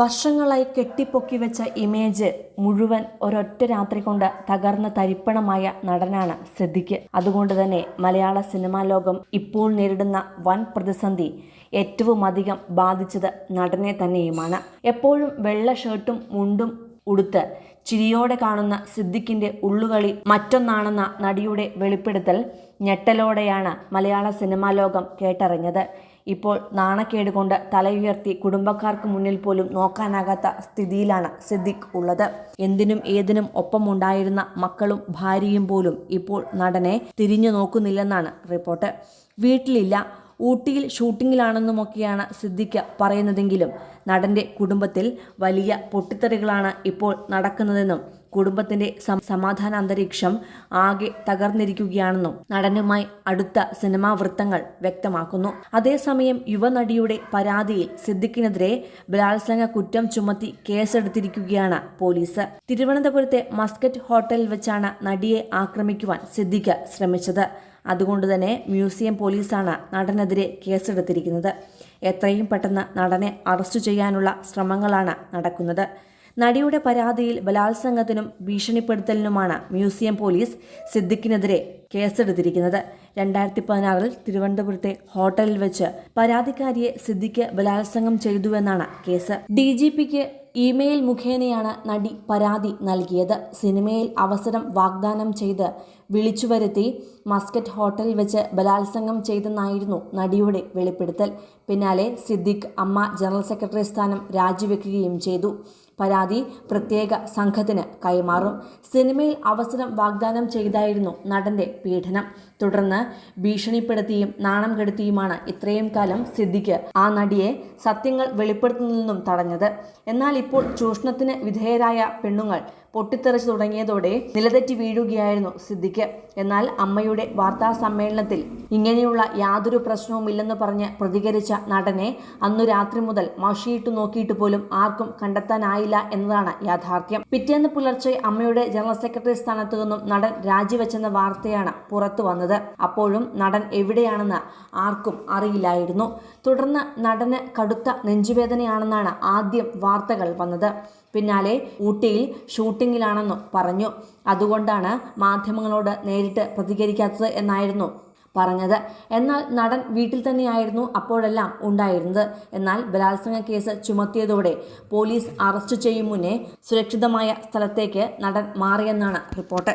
വർഷങ്ങളായി കെട്ടിപ്പൊക്കി വെച്ച ഇമേജ് മുഴുവൻ ഒരൊറ്റ രാത്രി കൊണ്ട് തകർന്ന തരിപ്പണമായ നടനാണ് സിദ്ദിഖ്. അതുകൊണ്ട് തന്നെ മലയാള സിനിമാ ലോകം ഇപ്പോൾ നേരിടുന്ന വൻ പ്രതിസന്ധി ഏറ്റവും അധികം ബാധിച്ചത് നടനെ തന്നെയുമാണ്. എപ്പോഴും വെള്ള ഷർട്ടും മുണ്ടും ഉടുത്ത് ചിരിയോടെ കാണുന്ന സിദ്ദിഖിന്റെ ഉള്ളുകളി മറ്റൊന്നാണെന്ന നടിയുടെ വെളിപ്പെടുത്തൽ ഞെട്ടലോടെയാണ് മലയാള സിനിമാ ലോകം കേട്ടറിഞ്ഞത്. ഇപ്പോൾ നാണക്കേട് കൊണ്ട് തലയുയർത്തി കുടുംബക്കാർക്ക് മുന്നിൽ പോലും നോക്കാനാകാത്ത സ്ഥിതിയിലാണ് സിദ്ദിഖ് ഉള്ളത്. എന്തിനും ഏതിനും ഒപ്പമുണ്ടായിരുന്ന മക്കളും ഭാര്യയും പോലും ഇപ്പോൾ നടനെ തിരിഞ്ഞു നോക്കുന്നില്ലെന്നാണ് റിപ്പോർട്ട്. വീട്ടിലില്ല ഊട്ടിയിൽ ഷൂട്ടിങ്ങിലാണെന്നുമൊക്കെയാണ് സിദ്ദിഖ് പറയുന്നതെങ്കിലും നടന്റെ കുടുംബത്തിൽ വലിയ പൊട്ടിത്തെറികളാണ് ഇപ്പോൾ നടക്കുന്നതെന്നും കുടുംബത്തിന്റെ സമാധാന അന്തരീക്ഷം ആകെ തകർന്നിരിക്കുകയാണെന്നും നടനുമായി അടുത്ത സിനിമാ വൃത്തങ്ങൾ വ്യക്തമാക്കുന്നു. അതേസമയം യുവനടിയുടെ പരാതിയിൽ സിദ്ദിഖിനെതിരെ ബലാത്സംഗ കുറ്റം ചുമത്തി കേസെടുത്തിരിക്കുകയാണ് പോലീസ്. തിരുവനന്തപുരത്തെ മസ്കറ്റ് ഹോട്ടലിൽ വെച്ചാണ് നടിയെ ആക്രമിക്കുവാൻ സിദ്ദിഖ് ശ്രമിച്ചത്. അതുകൊണ്ട് തന്നെ മ്യൂസിയം പോലീസാണ് നടനെതിരെ കേസെടുത്തിരിക്കുന്നത്. എത്രയും പെട്ടെന്ന് നടനെ അറസ്റ്റ് ചെയ്യാനുള്ള ശ്രമങ്ങളാണ് നടക്കുന്നത്. നടിയുടെ പരാതിയിൽ ബലാത്സംഗത്തിനും ഭീഷണിപ്പെടുത്തലിനുമാണ് മ്യൂസിയം പോലീസ് സിദ്ദിഖിനെതിരെ കേസെടുത്തിരിക്കുന്നത്. രണ്ടായിരത്തി പതിനാറിൽ തിരുവനന്തപുരത്തെ ഹോട്ടലിൽ വെച്ച് പരാതിക്കാരിയെ സിദ്ദിഖ് ബലാത്സംഗം ചെയ്തുവെന്നാണ് കേസ്. ഡി ജി പിക്ക് ഇമെയിൽ മുഖേനയാണ് നടി പരാതി നൽകിയത്. സിനിമയിൽ അവസരം വാഗ്ദാനം ചെയ്ത് വിളിച്ചു വരുത്തി മസ്കറ്റ് ഹോട്ടലിൽ വെച്ച് ബലാത്സംഗം ചെയ്തെന്നായിരുന്നു നടിയുടെ വെളിപ്പെടുത്തൽ. പിന്നാലെ സിദ്ദിഖ് അമ്മ ജനറൽ സെക്രട്ടറി സ്ഥാനം രാജിവെക്കുകയും ചെയ്തു. പരാതി പ്രത്യേക സംഘത്തിന് കൈമാറും. സിനിമയിൽ അവസരം വാഗ്ദാനം ചെയ്തായിരുന്നു നടന്റെ പീഡനം. തുടർന്ന് ഭീഷണിപ്പെടുത്തിയും നാണം കെടുത്തിയുമാണ് ഇത്രയും കാലം സിദ്ദിഖ് ആ നടിയെ സത്യങ്ങൾ വെളിപ്പെടുത്തുന്നതിൽ നിന്നും തടഞ്ഞത്. എന്നാൽ ഇപ്പോൾ ചൂഷണത്തിന് വിധേയരായ പെണ്ണുങ്ങൾ പൊട്ടിത്തെറിച്ചു തുടങ്ങിയതോടെ നിലതെറ്റി വീഴുകയായിരുന്നു സിദ്ദിഖ്. എന്നാൽ അമ്മയുടെ വാർത്താ സമ്മേളനത്തിൽ ഇങ്ങനെയുള്ള യാതൊരു പ്രശ്നവുമില്ലെന്ന് പറഞ്ഞ് പ്രതികരിച്ച നടനെ അന്നു രാത്രി മുതൽ മഷിയിട്ട് നോക്കിയിട്ട് പോലും ആർക്കും കണ്ടെത്താനായില്ല എന്നതാണ് യാഥാർത്ഥ്യം. പിറ്റേന്ന് പുലർച്ചെ അമ്മയുടെ ജനറൽ സെക്രട്ടറി സ്ഥാനത്തു നിന്നും നടൻ രാജിവെച്ചെന്ന വാർത്തയാണ് പുറത്തു വന്നത്. അപ്പോഴും നടൻ എവിടെയാണെന്ന് ആർക്കും അറിയില്ലായിരുന്നു. തുടർന്ന് നടന് കടുത്ത നെഞ്ചുവേദനയാണെന്നാണ് ആദ്യം വാർത്തകൾ വന്നത്. പിന്നാലെ ഊട്ടിയിൽ ഷൂട്ടിങ്ങിലാണെന്നും പറഞ്ഞു. അതുകൊണ്ടാണ് മാധ്യമങ്ങളോട് നേരിട്ട് പ്രതികരിക്കാത്തത് എന്നായിരുന്നു പറഞ്ഞത്. എന്നാൽ നടൻ വീട്ടിൽ തന്നെയായിരുന്നു അപ്പോഴെല്ലാം ഉണ്ടായിരുന്നത്. എന്നാൽ ബലാത്സംഗ കേസ് ചുമത്തിയതോടെ പോലീസ് അറസ്റ്റ് ചെയ്യും മുന്നേ സുരക്ഷിതമായ സ്ഥലത്തേക്ക് നടൻ മാറിയെന്നാണ് റിപ്പോർട്ട്.